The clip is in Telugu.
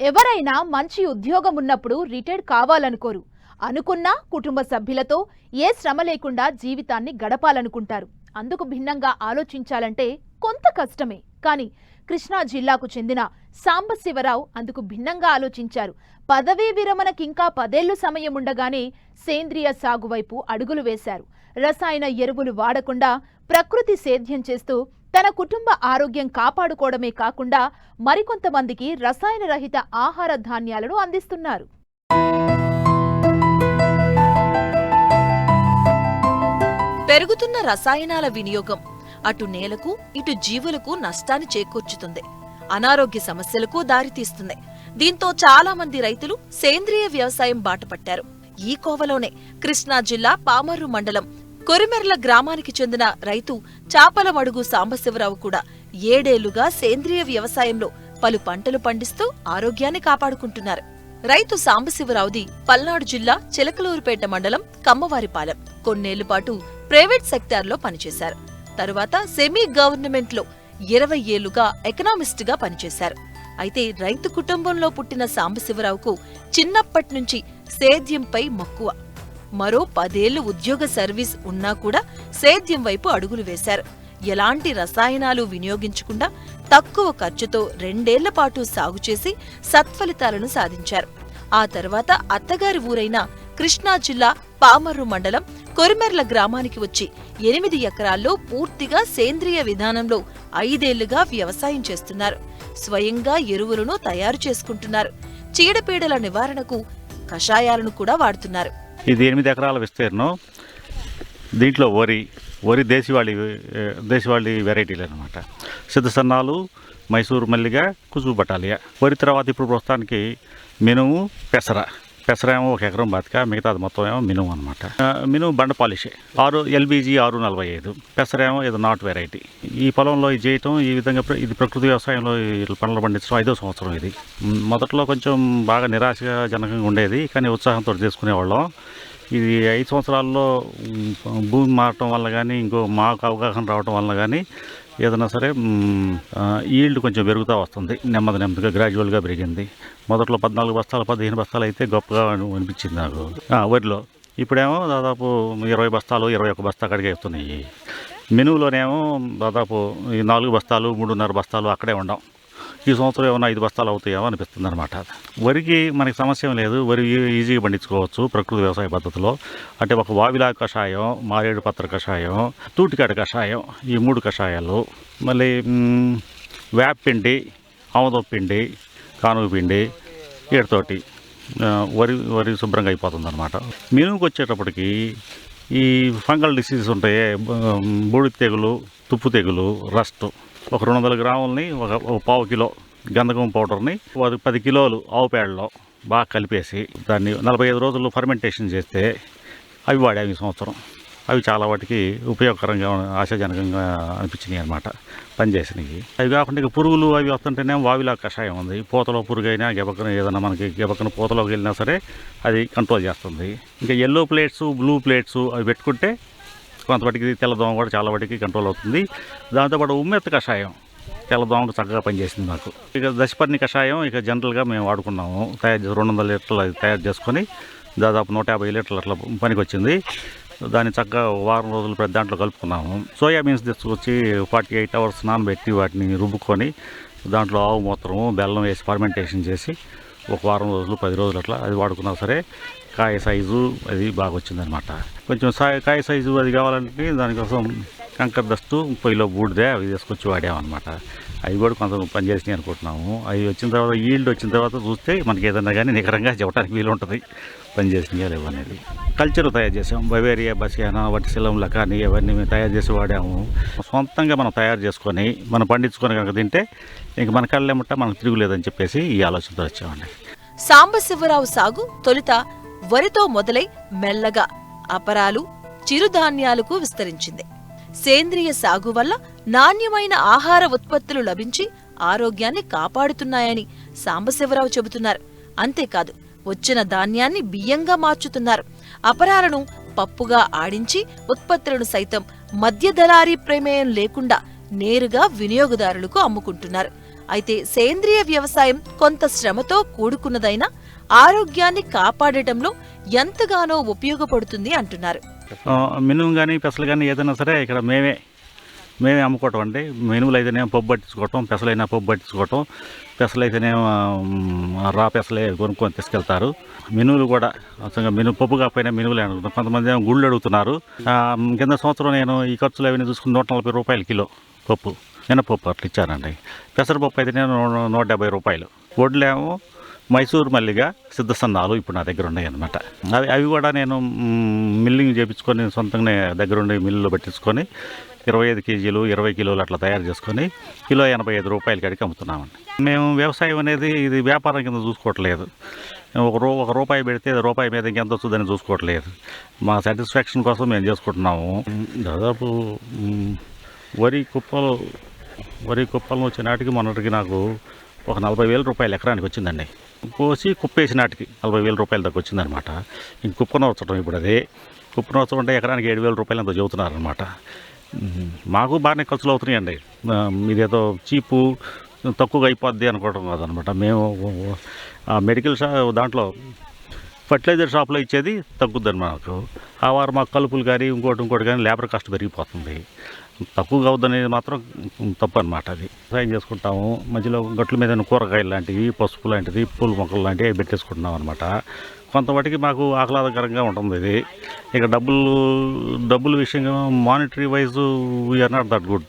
ఎవరైనా మంచి ఉద్యోగం ఉన్నప్పుడు రిటైర్డ్ కావాలనుకోరు. అనుకున్నా కుటుంబ సభ్యులతో ఏ శ్రమ లేకుండా జీవితాన్ని గడపాలనుకుంటారు. అందుకు భిన్నంగా ఆలోచించాలంటే కొంత కష్టమే. కానీ కృష్ణా జిల్లాకు చెందిన సాంబశివరావు అందుకు భిన్నంగా ఆలోచించారు. పదవీ విరమణకింకా పదేళ్ళు సమయం ఉండగానే సేంద్రియ సాగు వైపు అడుగులు వేశారు. రసాయన ఎరువులు వాడకుండా ప్రకృతి సేద్యం చేస్తూ తన కుటుంబ ఆరోగ్యం కాపాడుకోవడమే కాకుండా మరికొంతమందికి రసాయన రహిత ఆహార ధాన్యాలను అందిస్తున్నారు. పెరుగుతున్న రసాయనాల వినియోగం అటు నేలకు ఇటు జీవులకు నష్టాన్ని చేకూర్చుతుంది. అనారోగ్య సమస్యలకు దారితీస్తుంది. దీంతో చాలా మంది రైతులు సేంద్రియ వ్యవసాయం బాటపట్టారు. ఈ కోవలోనే కృష్ణా జిల్లా పామర్రు మండలం కొరిమెర్ల గ్రామానికి చెందిన రైతు చాపలమడుగు సాంబశివరావు కూడా ఏడేళ్ళుగా సేంద్రియ వ్యవసాయంలో పలు పంటలు పండిస్తూ ఆరోగ్యాన్ని కాపాడుకుంటున్నారు. రైతు సాంబశివరావుది పల్నాడు జిల్లా చిలకలూరుపేట మండలం కమ్మవారిపాలెం. కొన్నేళ్ళపాటు ప్రైవేట్ సెక్టార్లో పనిచేశారు. తరువాత సెమీ గవర్నమెంట్లో ఇరవై ఏళ్ళుగా ఎకనామిస్ట్గా పనిచేశారు. అయితే రైతు కుటుంబంలో పుట్టిన సాంబశివరావుకు చిన్నప్పటి నుంచి సేద్యంపై మక్కువ. మరో పదేళ్ళు ఉద్యోగ సర్వీస్ ఉన్నా కూడా సేద్యం వైపు అడుగులు వేశారు. ఎలాంటి రసాయనాలు వినియోగించకుండా తక్కువ ఖర్చుతో రెండేళ్ళ పాటు సాగు చేసి సత్ఫలితాలను సాధించారు. ఆ తర్వాత అత్తగారి ఊరైన కృష్ణా జిల్లా పామర్రు మండలం కొరిమెర్ల గ్రామానికి వచ్చి ఎనిమిది ఎకరాల్లో పూర్తిగా సేంద్రియ విధానంలో ఐదేళ్ళుగా వ్యవసాయం చేస్తున్నారు. స్వయంగా ఎరువులను తయారు చేసుకుంటున్నారు. చీడపీడల నివారణకు కషాయాలను కూడా వాడుతున్నారు. ఇది ఎనిమిది ఎకరాల విస్తీర్ణం. దీంట్లో వరి వరి దేశవాళి దేశవాళీ దేశవాళి వెరైటీలు అనమాట సిద్ధసన్నాలు మైసూరు మల్లిగా కుసుబు బటాలియా వరి తర్వాత ఇప్పుడు ప్రస్తుతానికి మినుము పెసర. పెసర ఏమో ఒక ఎకరం బతిక మిగతాది మొత్తం ఏమో మినుము అనమాట మినుము బండ పాలిషే. ఆరు ఎల్బీజీ ఆరు నలభై ఐదు పెసర ఏమో నాట్ వెరైటీ. ఈ పొలంలో ఇది చేయటం ఈ విధంగా ప్ర- ఇది ప్రకృతి వ్యవసాయంలో ఈ పంటలు పండించడం ఐదో సంవత్సరం ఇది. మొదట్లో కొంచెం బాగా నిరాశగా జనకంగా ఉండేది కానీ ఉత్సాహంతో చేసుకునేవాళ్ళం. ఇది ఐదు సంవత్సరాల్లో భూమి మారటం వల్ల కానీ ఇంకో మాకు అవగాహన రావటం వల్ల కానీ ఏదైనా సరే ఈల్డ్ కొంచెం పెరుగుతూ వస్తుంది. నెమ్మది నెమ్మదిగా గ్రాడ్యువల్గా పెరిగింది. మొదట్లో పద్నాలుగు బస్తాలు పదిహేను బస్తాలు అయితే గొప్పగా అనిపించింది నాకు. వరిలో. ఇప్పుడేమో దాదాపు ఇరవై బస్తాలు ఇరవై ఒక బస్తా అక్కడికి వస్తున్నాయి. మెనూలోనేమో దాదాపు ఈ నాలుగు బస్తాలు మూడున్నర బస్తాలు అక్కడే ఉండం. ఈ సంవత్సరం ఏమైనా ఐదు బస్తాలు అవుతాయేమో అనిపిస్తుంది అనమాట వరికి మనకి సమస్య లేదు. వరి ఈజీగా పండించుకోవచ్చు ప్రకృతి వ్యవసాయ పద్ధతిలో. అంటే ఒక వావిలా కషాయం మారేడు పత్ర కషాయం తూటికాడ కషాయం ఈ మూడు కషాయాలు. మళ్ళీ వేపపిండి ఆముదం పిండి కానుగ పిండి వీటితోటి వరి వరి శుభ్రంగా అయిపోతుంది అనమాట మినుముకి వచ్చేటప్పటికి ఈ ఫంగల్ డిసీజెస్ ఉంటాయి. బూడి బూడిద తెగులు తుప్పు తెగులు రస్ట్ ఒక రెండు వందల గ్రాములని ఒక ఒక పావు కిలో గంధకం పౌడర్ని పది కిలోలు ఆవు పేడలో బాగా కలిపేసి దాన్ని నలభై ఐదు రోజులు ఫర్మెంటేషన్ చేస్తే అవి వాడాము ఈ సంవత్సరం. అవి చాలా వాటికి ఉపయోగకరంగా ఆశాజనకంగా అనిపించినాయి అనమాట పనిచేసినవి. అవి కాకుండా ఇక పురుగులు అవి వస్తుంటేనే వావిలా కషాయం ఉంది. పూతలో పురుగు అయినా గెబకన ఏదైనా మనకి గెబకన పూతలోకి వెళ్ళినా సరే అది కంట్రోల్ చేస్తుంది. ఇంకా ఎల్లో ప్లేట్స్ బ్లూ ప్లేట్స్ అవి పెట్టుకుంటే కొంతవాటికి తెల్లదోమ కూడా చాలా వాటికి కంట్రోల్ అవుతుంది. దాంతోపాటు ఉమ్మెత్త కషాయం. తెల్లదోమకు చక్కగా పనిచేసింది మాకు. ఇక దశపర్ణి కషాయం ఇక జనరల్గా మేము వాడుకున్నాము. తయారు చేసి రెండు వందల లీటర్లు అది తయారు చేసుకొని దాదాపు నూట యాభై లీటర్లు అట్లా పనికి వచ్చింది దాన్ని చక్కగా వారం రోజులు పెద్ద దాంట్లో కలుపుకున్నాము. సోయాబీన్స్ తీసుకొచ్చి ఫార్టీ ఎయిట్ అవర్స్ నానబెట్టి వాటిని రుబ్బుకొని దాంట్లో ఆవు మూత్రము బెల్లం వేసి ఫర్మెంటేషన్ చేసి ఒక వారం రోజులు పది రోజులు అట్లా అది వాడుకున్నా సరే కాయ సైజు అది బాగా వచ్చిందనమాట కొంచెం సా- కాయ సైజు అది కావాలంటే దానికోసం కంకర దస్తు పొయ్యిలో బూడిదే అవి తీసుకొచ్చి వాడామన్నమాట. అవి కూడా కొంత పనిచేసినాయి అనుకుంటున్నాము. అవి వచ్చిన తర్వాత ఈల్డ్ వచ్చిన తర్వాత చూస్తే మనకి ఏదైనా కానీ నికరంగా చెప్పడానికి వీలు ఉంటుంది పనిచేసినాయా లేవు అనేది. కల్చర్ తయారు చేసాము బవేరియా బసియానా వాటి లకాని కానీ ఇవన్నీ మేము తయారు చేసి వాడాము. సొంతంగా మనం తయారు చేసుకొని మనం పండించుకొని కనుక తింటే ఇంక మన కళ్ళేమంట మనకు తిరుగులేదని చెప్పేసి ఈ ఆలోచనతో వచ్చామండి. సాంబశివరావు సాగు తొలుత వరితో మొదలై మెల్లగా అపరాలు చిరుధాన్యాలకు విస్తరించింది. సేంద్రియ సాగు వల్ల నాణ్యమైన ఆహార ఉత్పత్తులు లభించి ఆరోగ్యాన్ని కాపాడుతున్నాయని సాంబశివరావు చెబుతున్నారు. అంతేకాదు వచ్చిన ధాన్యాన్ని బియ్యంగా మార్చుతున్నారు. అపరాలను పప్పుగా ఆడించి ఉత్పత్తులను సైతం మధ్య దళారీ ప్రమేయం లేకుండా నేరుగా వినియోగదారులకు అమ్ముకుంటున్నారు. అయితే సేంద్రియ వ్యవసాయం కొంత శ్రమతో కూడుకున్నదైనా ఆరోగ్యాన్ని కాపాడటంలో ఎంతగానో ఉపయోగపడుతుంది అంటున్నారు. మినుము కానీ పెసలు కానీ ఏదైనా సరే ఇక్కడ మేమే మేమే అమ్ముకోవటం అండి. మినుములు అయితేనేమో పప్పు పట్టించుకోవటం పెసలైనా పప్పు పట్టించుకోవటం పెసలు అయితేనేమో రా పెసలే కొనుక్కొని తీసుకెళ్తారు. మినుములు కూడా అసలు మినుము పప్పు కాకపోయినా మినువులు అనుకుంటాం కొంతమంది ఏమో గుళ్ళు అడుగుతున్నారు. కింద సంవత్సరం నేను ఈ ఖర్చులు అవన్నీ చూసుకుని నూట నలభై రూపాయలు కిలో పప్పు మినపప్పు అట్లా ఇచ్చానండి. పెసరపప్పు అయితే నేను నూట డెబ్బై రూపాయలు. వడ్లేమో మైసూర్ మల్లిగా సిద్ధసన్నాలు ఇప్పుడు నా దగ్గర ఉన్నాయి అనమాట అవి అవి కూడా నేను మిల్లింగ్ చేపించుకొని సొంతంగా దగ్గర ఉండి మిల్లులో పెట్టించుకొని ఇరవై ఐదు కేజీలు ఇరవై కిలోలు అట్లా తయారు చేసుకొని కిలో ఎనభై ఐదు రూపాయల కాడికి అమ్ముతున్నామండి. మేము వ్యవసాయం అనేది ఇది వ్యాపారం కింద చూసుకోవట్లేదు. ఒక రూ ఒక రూపాయి పెడితే రూపాయి మీద ఇంకెంత వస్తుందని చూసుకోవట్లేదు. మా సాటిస్ఫాక్షన్ కోసం మేము చేసుకుంటున్నాము. దాదాపు వరి కుప్పలు వరి కుప్పలు వచ్చే నాటికి మొన్నటికి నాకు ఒక నలభై వేల రూపాయలు ఎకరానికి వచ్చిందండి. కోసి కుప్పేసి నాటికి నలభై వేల రూపాయల దాకా వచ్చిందనమాట ఇంక కుప్పనవచ్చడం ఇప్పుడు అదే. కుప్పనవచ్చడం అంటే ఎకరానికి ఏడు వేల రూపాయలు అంత చెబుతున్నారనమాట మాకు బాగానే ఖర్చులు అవుతున్నాయండి. ఇదేదో చీపు తక్కువగా అయిపోద్ది అనుకోవడం కాదనమాట మేము ఆ మెడికల్ షా దాంట్లో ఫర్టిలైజర్ షాప్లో ఇచ్చేది తగ్గుద్దని మాకు. ఆ వారు మాకు కలుపులు కానీ ఇంకోటి ఇంకోటి కానీ లేబర్ కాస్ట్ పెరిగిపోతుంది. తక్కువగా అవుద్దనేది మాత్రం తప్పు అనమాట అది. వ్యవసాయం చేసుకుంటాము. మధ్యలో గట్ల మీద కూరగాయలు లాంటివి పసుపు లాంటిది పూల మొక్కలు లాంటివి అవి పెట్టేసుకుంటున్నాం అనమాట కొంతమటికి మాకు ఆహ్లాదకరంగా ఉంటుంది ఇది. ఇక డబ్బులు డబ్బుల విషయంగా monetary wise we are not that good